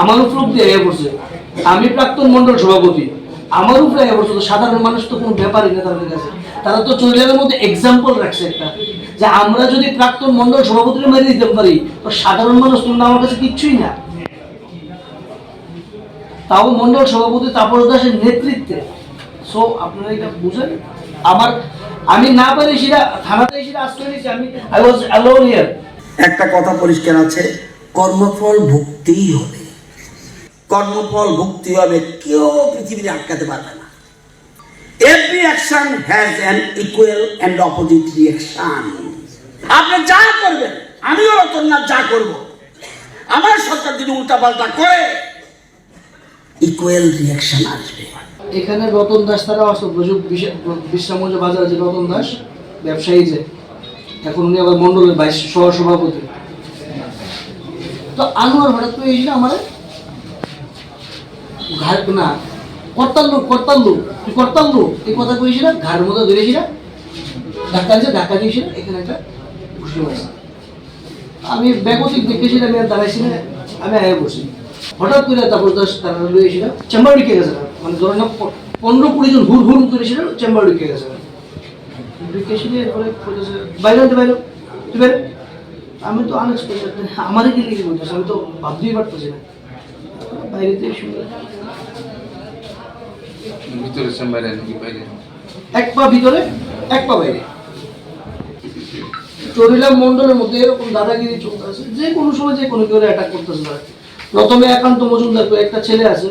আমার উপর আয়া পড়ছে। আমি প্রাক্তন মন্ডল সভাপতি। আমার উপরে আয়া পড়ছে। তো সাধারণ মানুষ তো কোনো ব্যাপারই না তাদের কাছে। তারা তো চৈলানের মধ্যে এক্সাম্পল রাখছে একটা। যে আমরা যদি প্রাক্তন মন্ডল সভাপতিকে মেরে দিতে পারি, তো সাধারণ মানুষ তোমরা আমার কাছে কিচ্ছুই না। তাও মন্ডল সভাপতি তাপস দাসের নেতৃত্বে। সো আপনারা এটা বুঝেন? আমার, আমি না পারি সেটা থানাতে সেটা আশ্রয় নিয়েছি। আমি আই ওয়াজ অ্যালোন হিয়ার একটা কথা পরিষ্কার আছে। কর্মফল ভুগতেই হবে। কর্মফল ভুগতে হবে কেউ পৃথিবীতে আটকাতে পারবে না। Every action has an equal and opposite reaction আপনি যা করবেন, আমিও রতননাথ যা করব। আমার সরকার যদি উল্টাপাল্টা করে ইকুয়াল রিয়াকশন আসবে। এখানে রতন দাস তারা আসতো বিশ্রামগঞ্জ বাজারে যে রতন দাস, ব্যবসায়ী যে। এখন উনি আবার মন্ডলের বাইশ সহ সভাপতি তো আনোয়ার হঠাৎ করে এসে আমার ঘাট না কর্তাল লোক তুই কর্তাল লোক, এই কথা কইছিল ঘাড়ের মধ্যে ধরেছিল ধাক্কা দিয়েছে, ধাক্কা দিয়েছিল এখানে একটা আমি ব্যাগতিক দেখেছি আমি আর দাঁড়াইছি না, আমি আগে বসি। হঠাৎ করে তারপর তারা লইয়েছিল চেম্বার ঢুকে গেছে মানে না পনেরো কুড়ি জন হুর হুর করেছিল চেম্বার ঢুকে গেছে ঢুকেছিল এরপরে বাইরে বাইরে তুই বাইরে আমি তো আনএক্সপেক্টেড আমারই কি লিখে বলতেছে আমি তো ভাবতেই পারতেছি না। বাইরেতে শুনে ভিতরে চেম্বারে নাকি বাইরে? এক পা ভিতরে এক পা বাইরে। চরিলাম মন্ডলের মধ্যে এরকম দাদাগিরি চলতেছে যে কোনো সময় যে কোনো কেউ অ্যাটাক করতেছে তারা প্রথমে একান্ত মজুমদার একটা ছেলে আছে।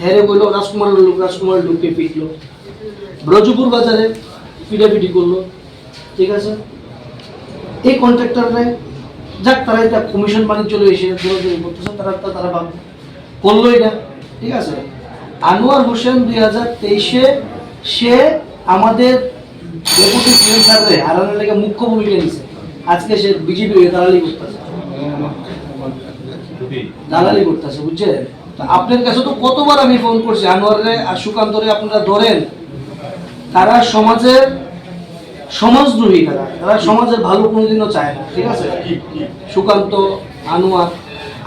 হ্যারে বলল রাজকুমারের লোক রাজকুমারের লোককে পিটলো। ব্রজপুর বাজারে পিটাপিটি করল। ঠিক আছে? এই কন্ট্রাক্টররা যাক তারা এটা কমিশন বাণিজ্য চলে এসে করতেছে তারা তা- তারা ভাব করল এটা ঠিক আছে? আনোয়ার হোসেন দুই হাজার তেইশে সে আমাদের ডেপুটি সিএম স্যাররে হারানোর লেগে মুখ্য ভূমিকা নিছে আজকে সে বিজেপি দালালি করতেছে। দালালি করতেছে বুঝছেন? তো আপনার কাছে তো কতবার আমি ফোন করছি আনোয়ারে আর সুকান্তরে আপনারা ধরেন তারা সমাজের সমাজদ্রোহী তারা তারা সমাজের ভালো কোনোদিনও চায় না ঠিক আছে? সুকান্ত আনোয়ার।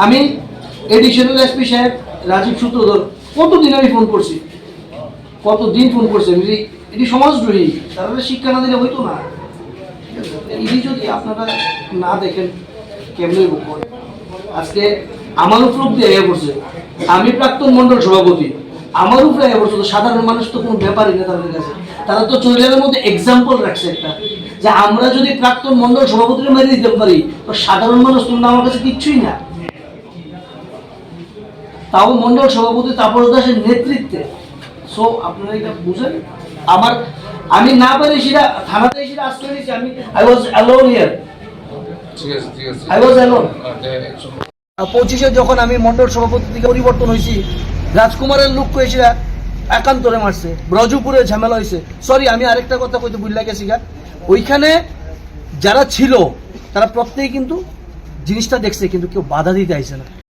আমি এডিশনাল এসপি সাহেব রাজীব সূত্রধর কতদিন আমি ফোন করছি? কতদিন ফোন করছি? আমি এটি সমাজদ্রোহী তারা শিক্ষা না দিলে হইতো না? এটি যদি আপনারা না দেখেন কেমনি আজকে আমার উপর দিয়ে আয়া পড়ছে। আমি প্রাক্তন মন্ডল সভাপতি। আমার উপরে আয়া পড়ছে। তো সাধারণ মানুষ তো কোনো ব্যাপারই না তাদের কাছে। তারা তো চৈলানের মধ্যে এক্সাম্পল রাখছে একটা। যে আমরা যদি প্রাক্তন মন্ডল সভাপতিকে মেরে দিতে পারি তো সাধারণ মানুষ তোমরা আমার কাছে কিচ্ছুই না। তাও মন্ডল সভাপতি তাপস দাসের নেতৃত্বে। সো আপনারা এটা বুঝেন? আমার আমি না পারি সেটা থানাতে সেটা আশ্রয় নিয়েছি। আমি I was alone here I was alone পঁচিশে যখন আমি মন্ডল সভাপতি থেকে পরিবর্তন হয়েছি রাজকুমারের লোক এসে একান্তরে মারছে। ব্রজপুরে ঝামেলা হয়েছে সরি আমি আরেকটা কথা কইতে বুঝলা গেছি গা। ওইখানে যারা ছিল, তারা প্রত্যেকে কিন্তু জিনিসটা দেখছে, কিন্তু কেউ বাধা দিতে আইসে না।